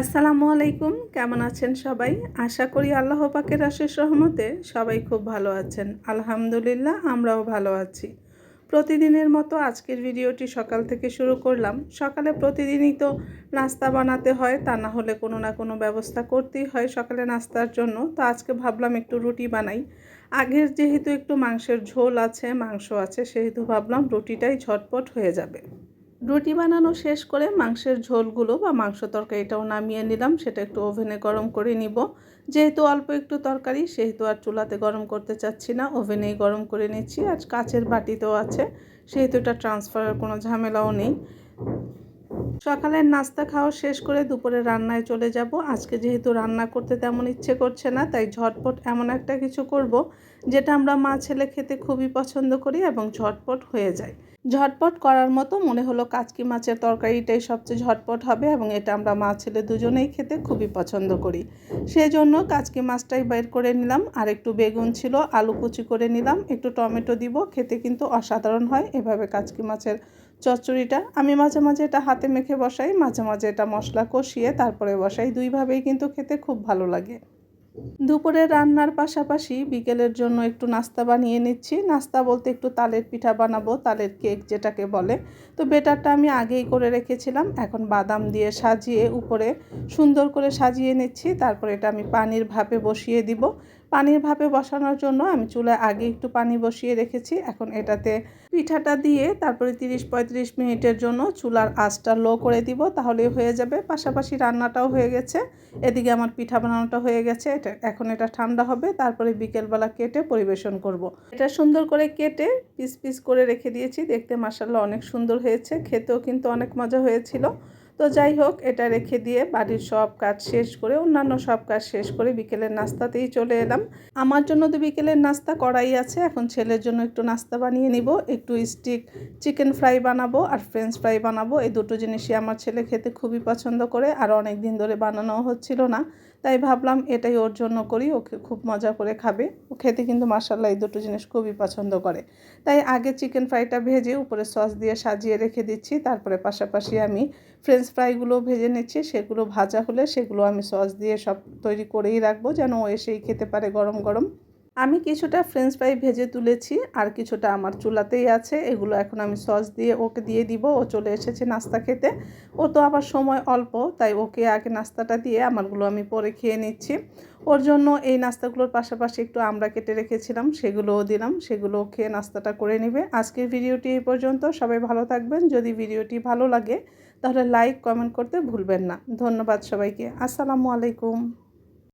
আসসালামু আলাইকুম, কেমন আছেন সবাই? আশা করি আল্লাহ পাকের আশেষ রহমতে সবাই খুব ভালো আছেন। আলহামদুলিল্লাহ, আমরাও ভালো আছি। প্রতিদিনের মতো আজকের ভিডিওটি সকাল থেকে শুরু করলাম। সকালে প্রতিদিনই তো নাস্তা বানাতে হয়, তা না হলে কোনো না কোনো ব্যবস্থা করতেই হয় সকালে নাস্তার জন্য। তো আজকে ভাবলাম একটু রুটি বানাই। আগের যেহেতু একটু মাংসের ঝোল আছে, মাংস আছে, সেহেতু ভাবলাম রুটিটাই ঝটপট হয়ে যাবে। রুটি বানানো শেষ করে মাংসের ঝোলগুলো বা মাংস তরকারিটাও নামিয়ে নিলাম, সেটা একটু ওভেনে গরম করে নিব। যেহেতু অল্প একটু তরকারি, সেহেতু আর চুলাতে গরম করতে চাচ্ছি না, ওভেনেই গরম করে নিচ্ছি। আর কাচের বাটিতেও আছে, সেহেতু এটা ট্রান্সফারের কোনো ঝামেলাও নেই। সকালের নাস্তা খাওয়া শেষ করে দুপুরে রান্নায় চলে যাব। আজকে যেহেতু রান্না করতে তেমন ইচ্ছে করছে না, তাই ঝটপট এমন একটা কিছু করব, যেটা আমরা মা ছেলে খেতে খুবই পছন্দ করি এবং ঝটপট হয়ে যায়। ঝটপট করার মতো মনে হলো কাচকি মাছের তরকারিটাই সবচেয়ে ঝটপট হবে এবং এটা আমরা মা ছেলে দুজনেই খেতে খুবই পছন্দ করি। সেই জন্য কাচকি মাছটাই বের করে নিলাম, আর একটু বেগুন ছিল, আলু কুচি করে নিলাম, একটু টমেটো দিব, খেতে কিন্তু অসাধারণ হয়, এভাবে কাচকি মাছের চচ্চড়িটা। আমি মাঝে মাঝে এটা হাতে মেখে বসাই, মাঝে মাঝে এটা মশলা কষিয়ে তারপরে বসাই। দুইভাবেই কিন্তু খেতে খুব ভালো লাগে। দুপুরে রান্নার পাশাপাশি বিকেলের জন্য একটু নাস্তা বানিয়ে নিচ্ছি। নাস্তা বলতে একটু তালের পিঠা বানাবো, তালের কেক যেটাকে বলে। তো বেটারটা আমি আগেই করে রেখেছিলাম। এখন বাদাম দিয়ে সাজিয়ে উপরে সুন্দর করে সাজিয়ে নিচ্ছি। তারপরে এটা আমি পানির ভাপে বসিয়ে দিব। পানির ভাপে বসানোর জন্য আমি চুলায় আগে একটু পানি বসিয়ে রেখেছি। এখন এটাতে পিঠাটা দিয়ে তারপরে তিরিশ পঁয়ত্রিশ মিনিটের জন্য চুলার আঁচটা লো করে দিব, তাহলেই হয়ে যাবে। পাশাপাশি রান্নাটাও হয়ে গেছে। এদিকে আমার পিঠা বানানোটা হয়ে গেছে। এটা এখন এটা ঠান্ডা হবে, তারপরে বিকেলবেলা কেটে পরিবেশন করব। এটা সুন্দর করে কেটে পিস পিস করে রেখে দিয়েছি। দেখতে মাসাল্লাহ অনেক সুন্দর হয়েছে। খেতেও কিন্তু অনেক মজা হয়েছিল। তো যাই হোক, এটা রেখে দিয়ে বাড়ির সব কাজ শেষ করে, অন্যান্য সব কাজ শেষ করে বিকেলের নাস্তাতেই চলে এলাম। আমার জন্য তো বিকেলের নাস্তা করাই আছে, এখন ছেলের জন্য একটু নাস্তা বানিয়ে নিব, একটু স্টিক চিকেন ফ্রাই বানাবো আর ফ্রেঞ্চ ফ্রাই বানাবো। এই দুটো জিনিসই আমার ছেলে খেতে খুবই পছন্দ করে, আর অনেক দিন ধরে বানানো হচ্ছিল না। তাই ভাবলাম এটাই ওর জন্য করি, ওকে খুব মজা করে খাবে। ও খেতে কিন্তু মাসাল্লাহ এই দুটো জিনিস খুবই পছন্দ করে। তাই আগে চিকেন ফ্রাইটা ভেজে উপরে সস দিয়ে সাজিয়ে রেখে দিচ্ছি, তারপরে পাশাপাশি আমি ফ্রেঞ্চ ফ্রাইগুলো ভেজে নিচ্ছি, সেগুলো ভাজা হলে সেগুলো আমি সস দিয়ে সব তৈরি করেই রাখব, যেন ও এসেই খেতে পারে গরম গরম। আমি কিছুটা ফ্রেঞ্চ ফ্রাই ভেজে তুলেছি, আর কিছুটা আমার চুলাতেই আছে। এগুলো এখন আমি সস দিয়ে ওকে দিয়ে দিব। ও চলে এসেছে নাস্তা খেতে। ও তো আবার সময় অল্প, তাই ওকে আগে নাস্তাটা দিয়ে আমারগুলো আমি পরে খেয়ে নিচ্ছি। ওর জন্য এই নাস্তাগুলোর পাশাপাশি একটু আমরা কেটে রেখেছিলাম, সেগুলোও দিলাম, সেগুলো খেয়ে নাস্তাটা করে নেবে। আজকের ভিডিওটি এই পর্যন্ত। সবাই ভালো থাকবেন। যদি ভিডিওটি ভালো লাগে, তাহলে লাইক কমেন্ট করতে ভুলবেন না। ধন্যবাদ সবাইকে। আসসালামু আলাইকুম।